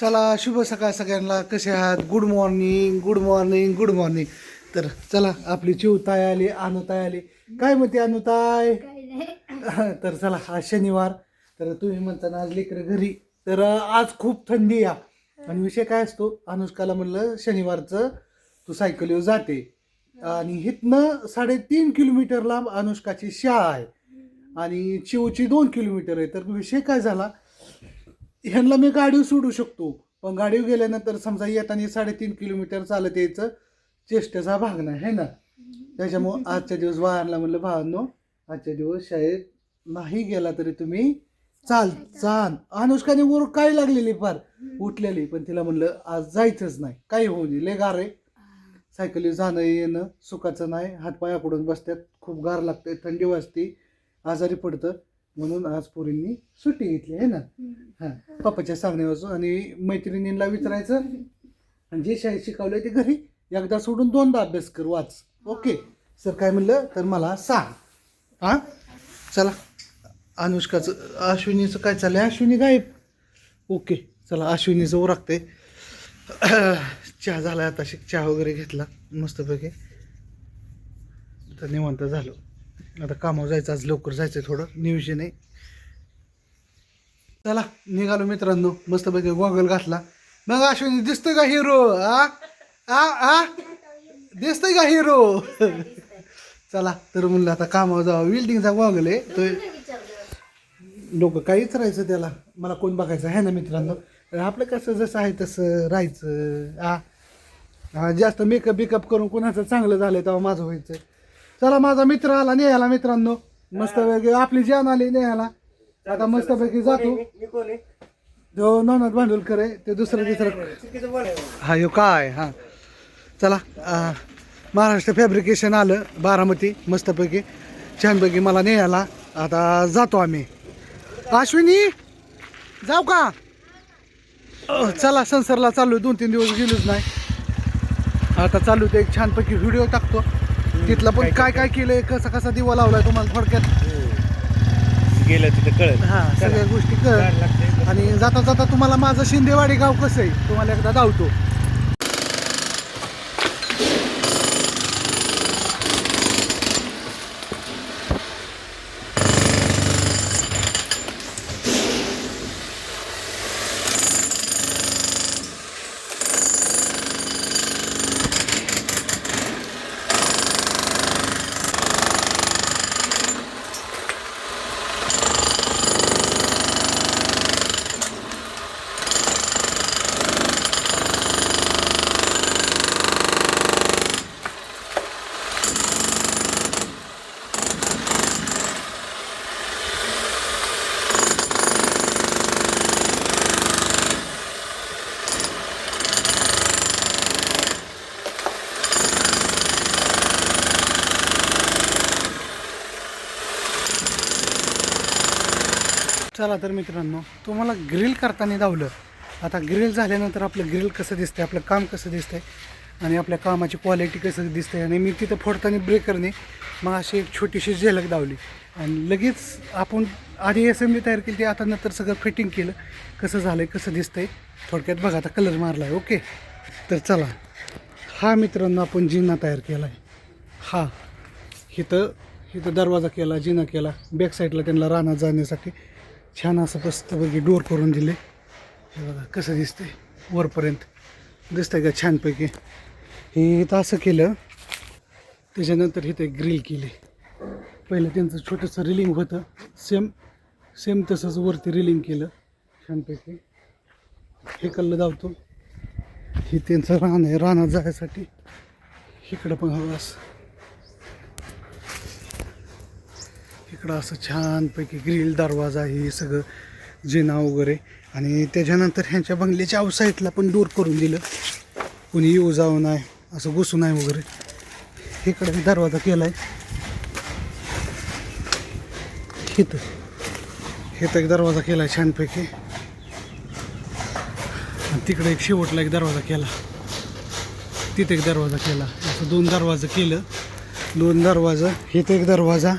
चला शुभ सकाळ सगळ्यांना. कसे आहात? Good morning good morning good morning तर चला आपली चिवताय आली अनुताय आली. काय म्हणते अनुताय तर चला आज शनिवार. तर तुम्ही म्हणता ना आज लेकरं घरी. तर आज खूप थंडी या आणि विषय काय असतो? अनुष्काला म्हणलं शनिवारचं तू सायकलीवर जाते. आणि इथनं साडेतीन किलोमीटर लांब अनुष्काची शाळा आहे. आणि चिवची दोन किलोमीटर आहे. तर विषय काय झाला? ह्यांना मी गाडीवर सोडू शकतो. पण गाडीवर गेल्यानंतर समजा येताना साडेतीन किलोमीटर चालत यायचं चेष्टेचा भाग नाही है ना? त्याच्यामुळं आजच्या दिवस वाहनला म्हणलं भावांनो आजच्या दिवस शाळेत नाही गेला तरी तुम्ही चाल चाल. अनुष्काने वर काय लागलेली फार? उठलेली. पण तिला म्हणलं आज जायचंच नाही. काही होऊ नये लय गार आहे. सायकली जाणं येणं सुखाचं नाही. हातपाय आकडून बसतात. खूप गार लागते थंडी वाजते. आजारी पडतं. म्हणून आज पोरींनी सुट्टी घेतली आहे ना? हां. पप्पाच्या सांगण्यापासून आणि मैत्रिणींना विचारायचं. आणि जे शाळेत शिकवलं ते घरी एकदा सोडून दोनदा अभ्यास कर वाच. ओके? सर काय म्हणलं? तर मला सांग. हां? चला. अनुष्काचं अश्विनीचं काय चाललंय? अश्विनी गायब. ओके. चला अश्विनीचं उरकते चहा झाला आता शिक चहा वगैरे घेतला मस्तपैकी. तर निवांत झालं. आता कामावर जायचं आज लवकर जायचं थोडं निविषय नाही. चला निघालो मित्रांनो मस्तपैकी गॉगल घातला. मग अश्विनी दिसतोय का हिरो आ? आ? आ? दिसतोय का हिरो चला तर म्हणलं आता कामावर जावं. विल्डिंगचा गॉगल आहे. तो लोक काहीच राहायचं त्याला. मला कोण बघायचं? आहे ना मित्रांनो? आपलं कसं जसं आहे तसं राहायचं. आ? जास्त मेकअप बिकअप करून कोणाचं चांगलं झालं तेव्हा माझं व्हायचं. चला माझा मित्र आला नेहाला मित्रांनो. मस्त पैकी आपली जान आली नेहाला आता मस्तपैकी जातो. जो नवनाथ भांडुलकर आहे ते दुसरं तिसरं हा यो काय? हा. चला महाराष्ट्र फॅब्रिकेशन आलं बारामती मस्तपैकी. छानपैकी मला नेहाला आता जातो आम्ही. अश्विनी जाऊ का? चला संसारला चालू दोन तीन दिवस गेलोच नाही. आता चालू ते एक छानपैकी व्हिडिओ टाकतो. तिथला पण काय काय केलंय? कसा कसा दिवा लावलाय तुम्हाला थोडक्यात? गेलं तिथं कळत हा सगळ्या गोष्टी कर आणि जाता जाता तुम्हाला माझं शिंदेवाडी गाव कसं आहे? तुम्हाला एकदा धावतो. चला तर मित्रांनो तुम्हाला ग्रिल करताना धावलं. आता ग्रिल झाल्यानंतर आपलं ग्रिल कसं दिसतंय आपलं काम कसं दिसतंय आणि आपल्या कामाची क्वालिटी कसं दिसते आणि मी तिथं फोडताना ब्रेकरने मग अशी एक छोटीशी झेलक धावली. आणि लगेच आपण आधी असेंब्ली तयार केली ती आता नंतर सगळं फिटिंग केलं. कसं झालं आहे कसं दिसतंय थोडक्यात बघा आता कलर मारला आहे ओके तर चला. हा मित्रांनो आपण जिना तयार केला आहे हा. इथं इथं दरवाजा केला जिना केला. बॅक साईडला त्यांना रानात जाण्यासाठी छान असं मस्तपैकी डोर करून दिले. हे बघा कसं दिसतंय वरपर्यंत. दिसतंय का छानपैकी? हे इथं असं केलं त्याच्यानंतर हे ते ग्रिल केली. पहिलं त्यांचं छोटंसं रिलिंग होतं. सेम सेम तसंच वरती रिलिंग केलं. छानपैकी. हे कल्लं धावतो. हे त्यांचं रान आहे रानात जायसाठी. इकडं पण हवं असं. इकडं असं छानपैकी ग्रिल दरवाजा हे सगळं जिना वगैरे. आणि त्याच्यानंतर ह्यांच्या बंगल्याच्या आउटसाईडला पण दूर करून दिलं. कुणी येऊ जाऊ नाही असं घुसू नाही वगैरे. इकडे दरवाजा केला आहे इथं. इथं एक दरवाजा केला आहे छानपैकी. आणि तिकडे एक शेवटला एक दरवाजा केला. तिथे एक दरवाजा केला. असं दोन दरवाजा केलं. दोन दरवाजा इथं एक दरवाजा.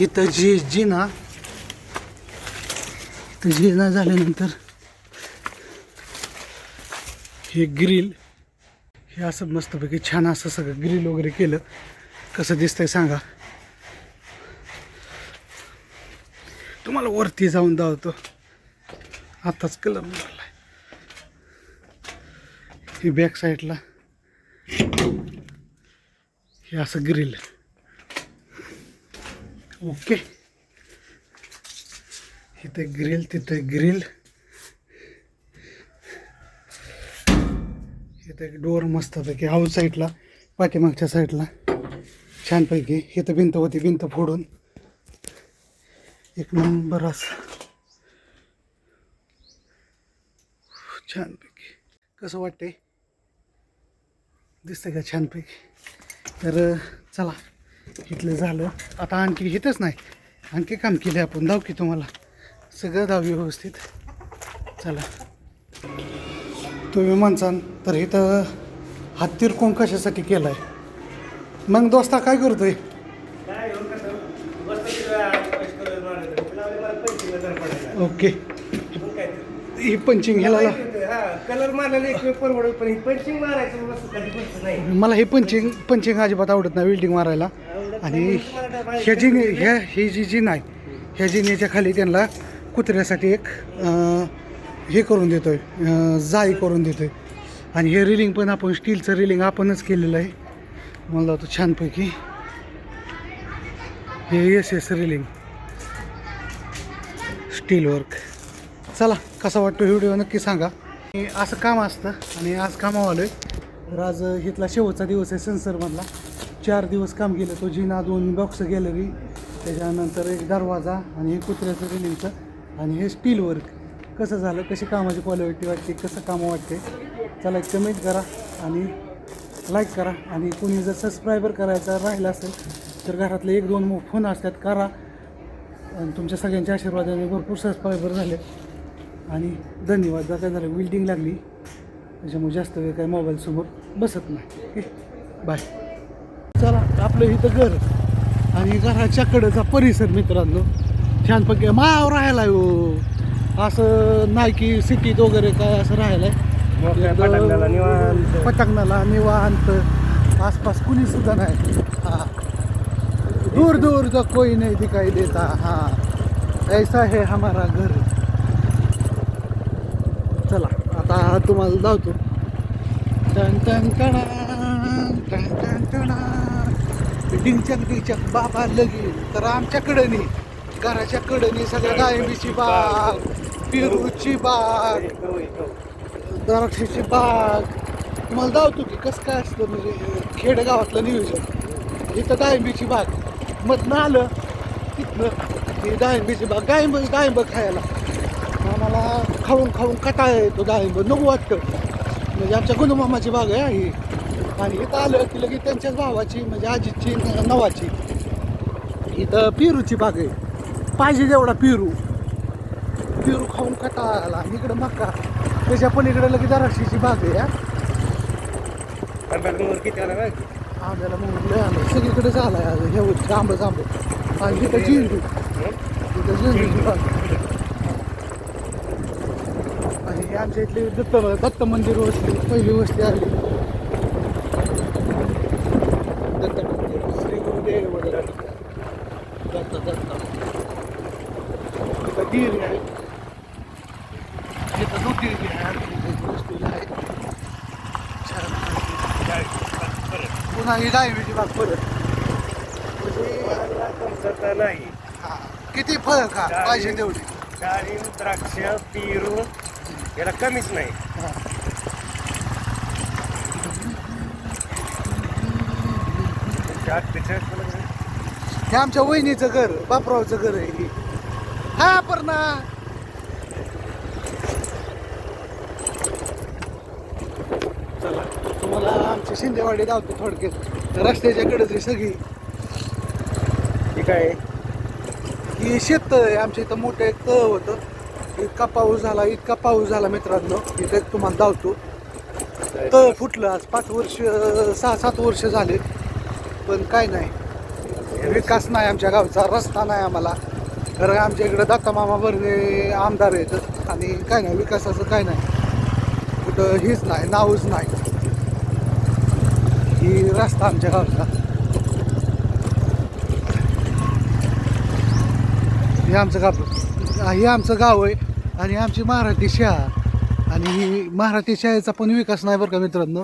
इथं जी जिना तर जिना झाल्यानंतर हे ग्रिल हे असं मस्तपैकी छान असं सगळं ग्रिल वगैरे केलं. कसं दिसतंय सांगा. तुम्हाला वरती जाऊन दावतो. आताच कलम मारलाय ही बॅक साईडला हे असं ग्रिल ओके. इथं ग्रिल तिथं ग्रिल इथं एक डोअर मस्तपैकी हाऊस साईडला पाठीमागच्या साईडला छानपैकी इथं भिंत होती भिंत फोडून एक नंबर असं. छानपैकी. कसं वाटते दिसतं का छानपैकी? तर चला. इथलं झालं. आता आणखी इथंच नाही. आणखी काम केले आपण. धाव की तुम्हाला. सगळं धाव व्यवस्थित. चला. तुम्ही म्हणसान तर इथं हत्तीर कोण कशासाठी केलाय? मग दोस्ता काय करतोय? ओके. ही पंचिंग ह्याला कलर मारायला पण पंचिंग मला हे पंचिंग पंचिंग अजिबात आवडत नाही. वेल्डिंग मारायला. आणि ह्या जी ह्या ही जी जी आहे ह्या जिन्याच्या खाली त्यांना कुत्र्यासाठी एक हे करून देतोय आहे जाळी करून देतोय. आणि हे रिलिंग पण आपण स्टीलचं रिलिंग आपणच केलेलं आहे. मला तो छानपैकी हे S S railing. Steel work. चला कसा वाटतो व्हिडिओ नक्की सांगा. असं काम असतं आणि आज कामावर आहे तर आज इथला शेवटचा दिवस आहे सेन्सरमधला. चार दिवस काम केलं तो जिना दोन बॉक्स गॅलरी त्याच्यानंतर एक दरवाजा आणि हे कुत्र्याचं रिलिंगचं आणि हे स्टील वर्क कसं झालं कशी कामाची क्वालिटी वाटते कसं कामं वाटते चला एक कमेंट करा आणि लाईक करा. आणि कोणी जर सबस्क्रायबर करायचा राहिला असेल तर घरातले एक दोन फोन असतात करा. आणि तुमच्या सगळ्यांच्या आशीर्वादाने भरपूर सबस्क्रायबर झाले. आणि धन्यवाद जर काय झालं विल्डिंग लागली. त्याच्यामुळे जास्त वेळ काय मोबाईलसमोर बसत नाही. ओके? बाय चला आपलं इथं घर. आणि घराच्या कडेचा परिसर मित्रांनो. छानपैकी मायावर राहायला हो. असं नाही की सिटीत वगैरे काय असं राहायला मोकळ्या पटांगणाला निवांत. आसपास कुणी सुद्धा नाही. हा. दूर दूर तक कोई नहीं दिखाई देता. हाँ. ऐसा है हमारा घर. चला आता तुम्हाला धावतो. टन टन टणा, टन टन टणा. डिंचक डिंचक बाबा लगी तर आमच्या कडनी घराच्या कडनी सगळ्या डाळिंबीची बाग पेरूची बाग द्राक्षाची बाग. तुम्हाला धावतो की कसं काय असतं म्हणजे खेडेगावातलं नियोजन? इथं डाळिंबीची बाग. मधनं आलं तिथनं ही डाळिंबीची बाग डाळिंब डाळिंब खायला. आम्हाला खाऊन खाऊन कटाळ येतो डाळिंब नको वाटतं. म्हणजे आमच्या गुणमामाची बाग आहे ही. आणि इथं आलं की लगेच त्यांच्याच भावाची म्हणजे आजीची नवाची. इथं पेरूची बाग आहे. पाहिजे जेवढा पेरू. पेरू खाऊन कटाळा आला. आणि इकडं मका. त्याच्या पलीकडे लगेच द्राक्षीची बाग आहे आंब्याला मग आलं सगळीकडे झालाय आज. हे आंबच आंब आणि इथं झेंडू. इथं झेंडूची बाग. आणि आमच्या इथली दत्त दत्त मंदिर वस्ती. पहिली वस्ती आली दत्त मंदिर श्री गुरुदेव दत्त दत्त दत्त इथं गिरी आहे इथं दुधी बी आहे आणखी एक वस्तीला आहे छान पुन्हा ही डायबिटी बाग परत कमतरता नाही. हा. किती फळ खा? पाहिजे तेवढी. डाळिंब द्राक्ष पेरू याला कमीच नाही. हा. हे आमच्या वहिनीचं घर बापरावचं घर आहे हे. हा पर्णा चला तुम्हाला आमची शिंदेवाडी धावतो थोडक्यात. रस्त्याच्या कडेच सगळी. काय? की ही आहे आमच्या इथं मोठं एक तळ होतं. इतका पाऊस झाला इतका पाऊस झाला मित्रांनो. इथं एक तुम्हाला धावतो. तळ फुटलं आज. पाच वर्ष सहा सात वर्ष झाले. पण काय नाही. विकास नाही आमच्या गावचा. रस्ता नाही आम्हाला. कारण आमच्या इकडं दत्ता मामा भरणे आमदार आहेत. आणि काय नाही विकासाचं काय नाही. कुठं हीच नाही नावच नाही. ही रस्ता आमच्या गावचा. हे आमचं गाव हे आमचं गाव आहे आणि आमची मराठी शाळा. आणि ही मराठी शाळेचा पण विकास नाही बरं का मित्रांनो?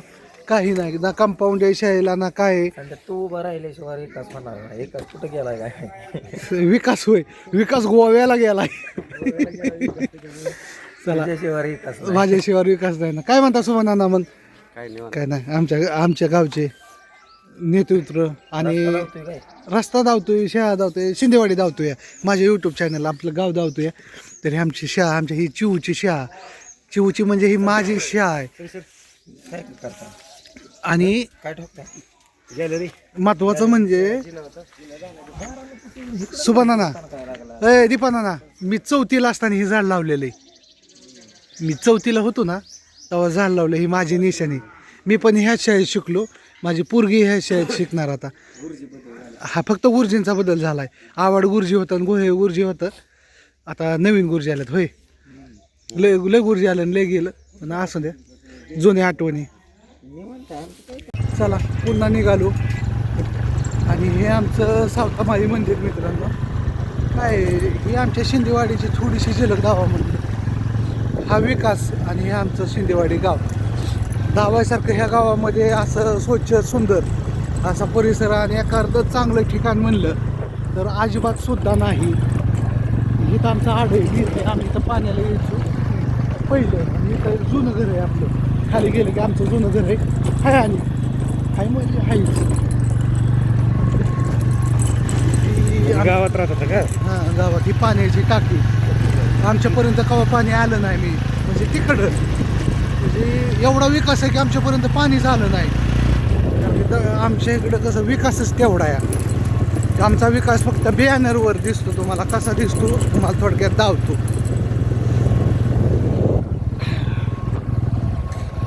काही नाही. ना कंपाऊंड आहे शाळेला ना काय तू उभा राहिल्याशिवाय होणार नाही. एकाच कुठं गेलाय काय? विकास होय. विकास गोव्याला गेलाय. चला. माझ्याशिवाय विकास नाही. ना. काय म्हणता सुमनाना मग काय नाही काय नाही. आमच्या आमच्या गावचे. नेतृत्व आणि रस्ता धावतोय शाळा धावतोय शिंदेवाडी धावतोय. माझ्या यूट्यूब चॅनल आपलं गाव धावतोय. तरी आमची शाळा आमच्या ही चिवची शाळा. चिवची म्हणजे ही माझी शाळा आहे. आणि महत्वाचं म्हणजे सुबनाना अय दीपानाना मी चौथीला असताना ही झाड लावलेलं. मी चौथीला होतो ना तेव्हा झाड लावलं ही माझी निशाणी. मी पण ह्याच शाळेत शिकलो. माझी पोरगी ह्या शाळेत शिकणार आता. हा फक्त गुरुजींचा बदल झाला आहे आवड गुरुजी होतं आणि गोहे गुरुजी होतं. आता नवीन गुरुजी आल्यात होय. लय लय गुरुजी आलं आणि लय गेलं. पण असं द्या जुन्या आठवणी. चला पुन्हा निघालो. आणि हे आमचं सावतामाई मंदिर मित्रांनो. काय ही आमच्या शिंदेवाडीची थोडीशी झलक गावामध्ये. हा विकास आणि हे आमचं शिंदेवाडी गाव. दावासारखं ह्या गावामध्ये असं स्वच्छ सुंदर असा परिसर आणि एखादं चांगलं ठिकाण म्हणलं तर अजिबात सुद्धा नाही. इथं आमचं आड आहे. इथं आम्ही इथं पाण्याला यायचो. पहिलं आणि इथं जुनं घर आहे आपलं. खाली गेलं की आमचं जुनं घर आहे. हाय आणि हाय म्हणजे ही आम- गावात राहत होता का? हां गावात ही पाण्याची टाकी. आमच्यापर्यंत कवा पाणी आलं नाही मी. म्हणजे तिकडं. म्हणजे एवढा विकास आहे की आमच्यापर्यंत पाणी झालं नाही. कारण आमच्या इकडं कसं विकासच तेवढा आहे. आमचा विकास फक्त बॅनरवर दिसतो. तुम्हाला कसा दिसतो तुम्हाला थोडक्यात धावतो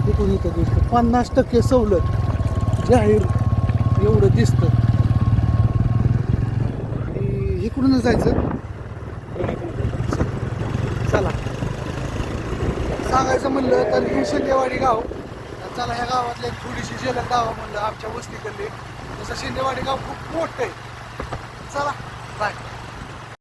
इकडून इथं दिसतं? पन्नास टक्के सवलत. जाहीर. एवढं दिसतं. आणि इकडूनच जायचं? चला. सांगायचं म्हणलं तर ही शिंदेवाडी गाव चला ह्या गावातलं एक थोडीशी जलद गाव म्हणलं आमच्या वस्तीकडले. तसं शिंदेवाडी गाव खूप मोठं आहे. चला बाय